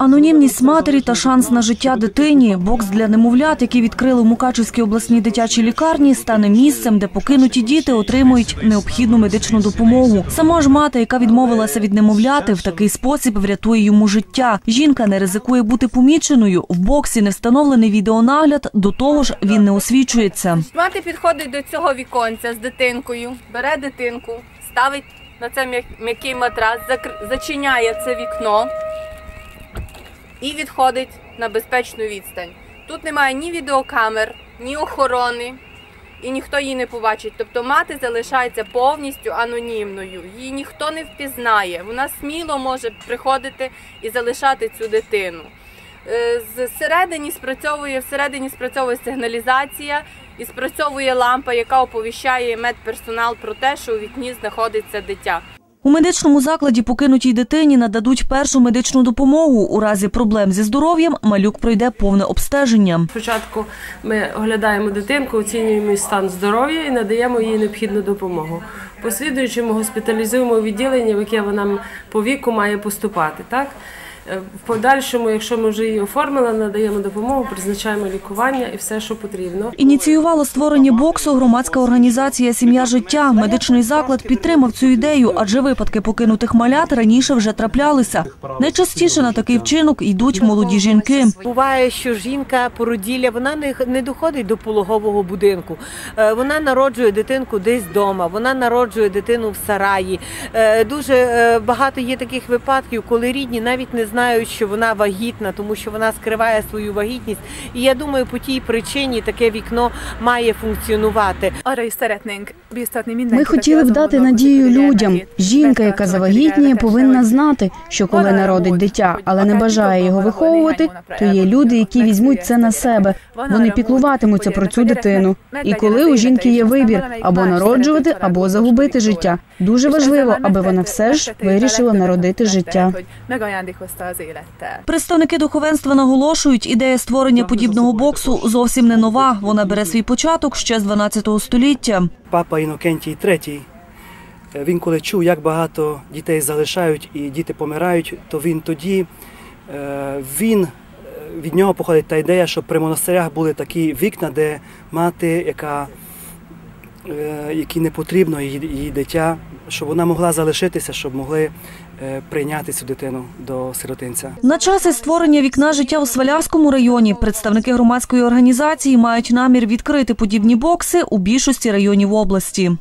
Анонімність матері та шанс на життя дитині. Бокс для немовлят, який відкрили в Мукачівській обласній дитячій лікарні, стане місцем, де покинуті діти отримують необхідну медичну допомогу. Сама ж мати, яка відмовилася від немовляти, в такий спосіб врятує йому життя. Жінка не ризикує бути поміченою. В боксі не встановлений відеонагляд. До того ж, він не освічується. Мати підходить до цього віконця з дитинкою, бере дитинку, ставить на це м'як- м'який матрас, зачиняє це вікно і відходить на безпечну відстань. Тут немає ні відеокамер, ні охорони, і ніхто її не побачить. Тобто мати залишається повністю анонімною. Її ніхто не впізнає. Вона сміло може приходити і залишати цю дитину. Е, Зсередині спрацьовує всередині спрацьовує сигналізація і спрацьовує лампа, яка оповіщає медперсонал про те, що у вікні знаходиться дитя. У медичному закладі покинутій дитині нададуть першу медичну допомогу. У разі проблем зі здоров'ям малюк пройде повне обстеження. Спочатку ми оглядаємо дитинку, оцінюємо стан здоров'я і надаємо їй необхідну допомогу. Послідуючи, ми госпіталізуємо відділення, в яке вона по віку має поступати. Так? Е, В подальшому, якщо ми вже її оформили, надаємо допомогу, призначаємо лікування і все, що потрібно. Ініціювала створення боксу громадська організація Сім'я життя. Медичний заклад підтримав цю ідею, адже випадки покинутих малят раніше вже траплялися. Найчастіше на такий вчинок йдуть молоді жінки. Буває, що жінка породілля вона не, не доходить до пологового будинку. Е, Вона народжує дитинку десь вдома, вона народжує дитину в сараї. Е, Дуже багато є таких випадків, коли рідні навіть не знають, що вона вагітна, тому що вона скриває свою вагітність. І я думаю, по тій причині таке вікно має функціонувати. Ми хотіли б дати надію людям. Жінка, яка завагітніє, повинна знати, що коли народить дитя, але не бажає його виховувати, то є люди, які візьмуть це на себе. Вони піклуватимуться про цю дитину. І коли у жінки є вибір або народжувати, або загубити життя, дуже важливо, аби вона все ж вирішила народити життя. Megajándékozta az élettel. Представники духовенства наголошують, ідея створення подібного боксу зовсім не нова. Вона бере свій початок ще з 12 століття. Папа Інокентій III, е, він коли чув, як багато дітей залишають і діти помирають, то він тоді е, він е, від нього походить та ідея, що при монастирях були такі вікна, де мати, яка якій не потрібно її, її дитя, щоб вона могла залишитися, щоб могли е, прийняти цю дитину до сиротинця. На часи створення вікна життя у Свалявському районі представники громадської організації мають намір відкрити подібні бокси у більшості районів області.